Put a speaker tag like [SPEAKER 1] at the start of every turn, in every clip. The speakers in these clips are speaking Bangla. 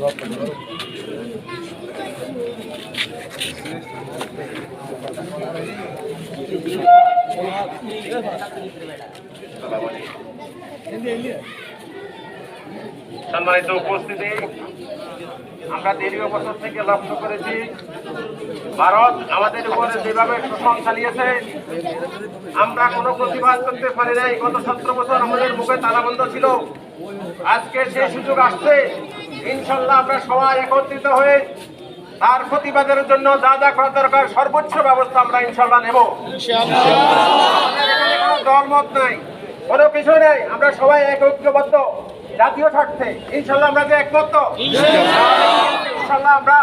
[SPEAKER 1] সম্মানিত উপস্থিতি, আমরা দীর্ঘ বছর থেকে লক্ষ্য করেছি, ভারত আমাদের উপরে যেভাবে শোষণ চালিয়েছে, আমরা কোনো প্রতিবাদ করতে পারি নাই। গত সতেরো বছর আমাদের মুখে তালাবন্ধ ছিল। আজকে সেই সুযোগ আসছে। ইনশাল্লাহ আমরা সবাই একত্রিত হয়ে তার প্রতিবাদের জন্য যা যা করা দরকার, সর্বোচ্চ ব্যবস্থা আমরা ইনশাল্লাহ নেব। দলমত নাই, কোনো কিছু নেই, আমরা সবাই এক ঐক্যবদ্ধ জাতীয় স্বার্থে। ইনশাল্লাহ আমরা যে একমত, ইনশাল্লাহ আমরা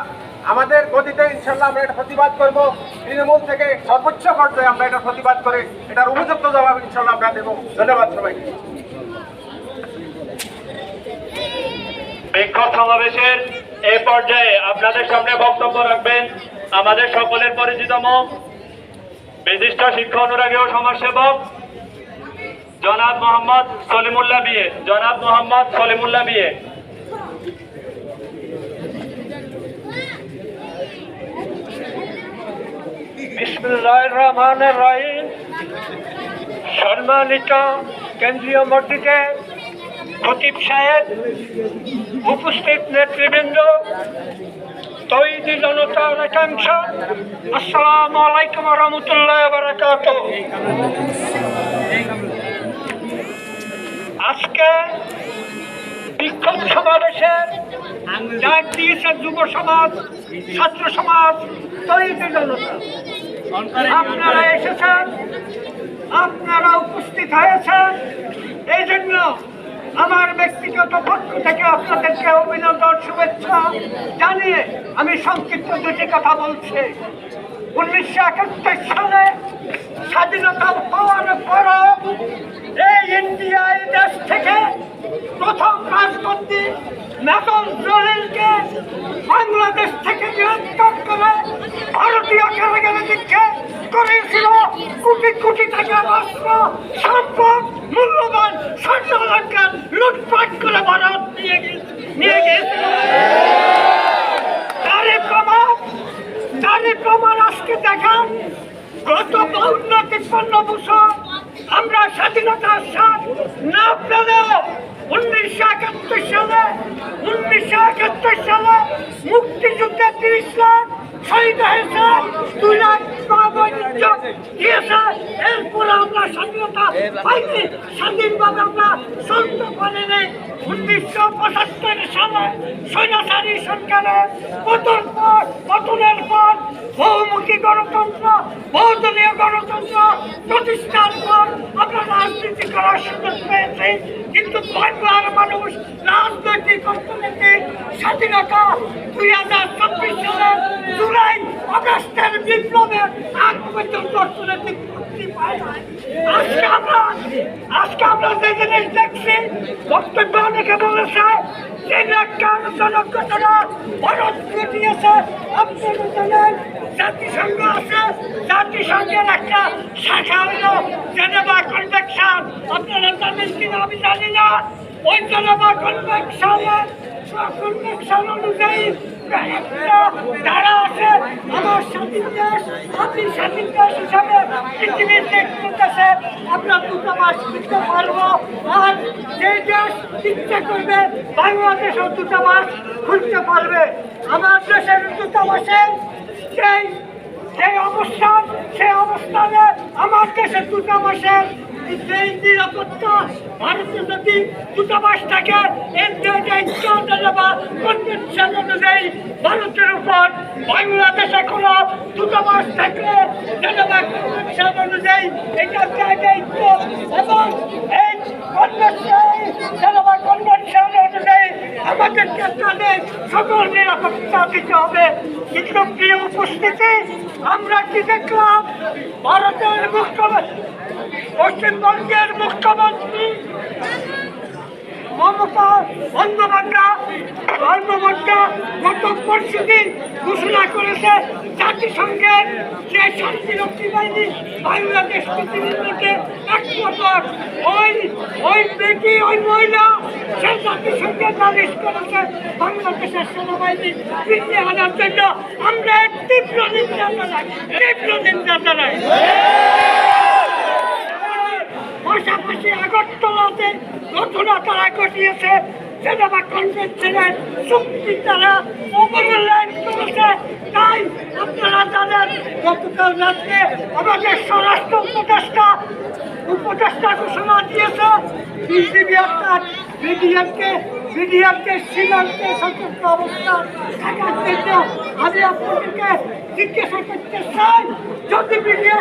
[SPEAKER 1] আমাদের গতিতে ইনশাল্লাহ আমরা এটা প্রতিবাদ করব। তৃণমূল থেকে সর্বোচ্চ পর্যায়ে আমরা এটা প্রতিবাদ করে এটার উপযুক্ত জবাব ইনশাল্লাহ আমরা দেবো। ধন্যবাদ সবাইকে।
[SPEAKER 2] বিক্ষোভ সমাবেশের এ পর্যায়ে আপনাদের সামনে বক্তব্য রাখবেন আমাদের সকলের পরিচিত মুখ বিশিষ্ট শিক্ষা অনুরাগী ও সমাজসেবক, জনাব মোহাম্মদ সলিমুল্লাহ বিয়ে। জনাব মোহাম্মদ সলিমুল্লাহ বিয়ে।
[SPEAKER 3] রহমানির রহিম সম্মানিত কেন্দ্রীয় মসজিদে খতিব সাহেব, উপস্থিত নেতৃবৃন্দ, তৈরি জনতার একাংশ আসসালাম আলাইকুম রহমতুল্লাহ বারাকাত আজকে বিক্ষোভ সমাবেশের ডাক দিয়েছে যুব সমাজ, ছাত্র সমাজ, তৈরি জনতা। আপনারা এসেছেন, আপনারা উপস্থিত হয়েছেন। আমার ব্যক্তিগত পক্ষ থেকে আপনাদেরকে অভিনন্দন, শুভেচ্ছা জানিয়ে আমি সংক্ষিপ্ত দুটি কথা বলছি। উনিশশো একাত্তর সালে স্বাধীনতা পাওয়ার পরও এই ইন্ডিয়া এই দেশ থেকে প্রথম রাজমন্ত্রী মেজর জলিলকে বাংলাদেশ থেকে গ্রেফতার করে ভারতীয় কারাগারে দিচ্ছে করেছিল কোটি কোটি টাকা অস্ত্র, সম্পদ, মূল্যবান স্বর্ণ অলঙ্কার লুটপাট করে ভারত নিয়ে গিয়েছে নিয়ে গিয়েছিল তারই প্রমাণ তারই প্রমাণ আজকে দেখান গত বাউন্ন তিপ্পান্ন বছর আমরা স্বাধীনতার স্বাদ না পেলেও উনিশশো একাত্তর সালে উনিশশো একাত্তর সালে মুক্তিযুদ্ধে তিরিশ লাখ শহীদ হয়েছে, দুই লাখ দিয়েছে। এরপর আমরা স্বাধীনতা পাইনি। স্বাধীনভাবে আমরা চলতে পারিনি উনিশশো পঁচাত্তর সালে সৈন্যসারী সরকারের পতন পর, পতনের পর বহুমুখী গণতন্ত্র, বহুদলীয় গণতন্ত্র প্রতিষ্ঠার পর আমরা রাজনীতি করার সুযোগ পেয়েছি। কিন্তু বাংলার মানুষ রাজনৈতিক অর্থনৈতিক স্বাধীনতা দুই হাজার চব্বিশ সালের জুলাই আগস্টের বিপ্লবের আগ পর্যন্ত মুক্তি। আজকে আমরা আজকে আমরা যে জিনিস দেখছি, বক্তব্য অনেকে বলেছে, যে একটা জাতিসংঘ আছে। একটা শাখা আপনারা জানেন কিনা আমি জানি না। ওই জেনেভা কনভেকশনের কনভেকশন অনুযায়ী একটা আছে। আমার স্বাধীন দেশ আপনি স্বাধীন দেশ হিসাবে পৃথিবীর দেখতেছে আমরা দুটো মাস দিতে পারব। আর যে দেশ ইচ্ছা করবে, বাংলাদেশও দুটো মাস খুলতে পারবে। আমার দেশের দূতাবাসে সেই সেই অবস্থান সেই অবস্থানে আমার দেশের দূতাবাসের সেই নিরাপত্তা, ভারতীয় যদি দূতাবাস থাকে কনভেনশন অনুযায়ী ভারতের উপর বাংলাদেশে কোনো দূতাবাস থাকলে জেনেভা কনভেনশন অনুযায়ী এটা তার দায়িত্ব এবং এই কনভেনশন জেনেভা কনভেনশন অনুযায়ী আমাদেরকে তাদের সকল নিরাপত্তা দিতে হবে। প্রিয় উপস্থিতি আমরা কি দেখলাম? ভারতের মুখ্যমন্ত্রী পশ্চিমবঙ্গের মুখ্যমন্ত্রী ঘোষণা করেছে জাতিসংঘের যে শান্তিরক্ষী বাহিনী বাংলাদেশ একমাত্র ওই ওই ব্যক্তি ওই মহিলা সে জাতিসংঘের নালিশ করেছে বাংলাদেশের সেনাবাহিনী ফিরিয়ে আনার জন্য। আমরা তীব্র নিন্দা জানাই, তীব্র নিন্দা জানাই। পাশাপাশি আগরতলাতে ঘটনা তারা ঘটিয়েছে জেনেভা কনভেনশনের চুক্তি তারা অবমূল্যায়ন করেছে। তাই আপনারা জানেন, গতকাল রাত্রে আমাদের স্বরাষ্ট্র উপদেষ্টা উপদেষ্টা ঘোষণা দিয়েছে। বিজেপি আপনার বিডিএমকে বিডিএমকে সীমান্তে সতর্ক অবস্থা থাকার জন্য আমি আপনাদেরকে জিজ্ঞাসা করতে চাই, যদি বিডিএফ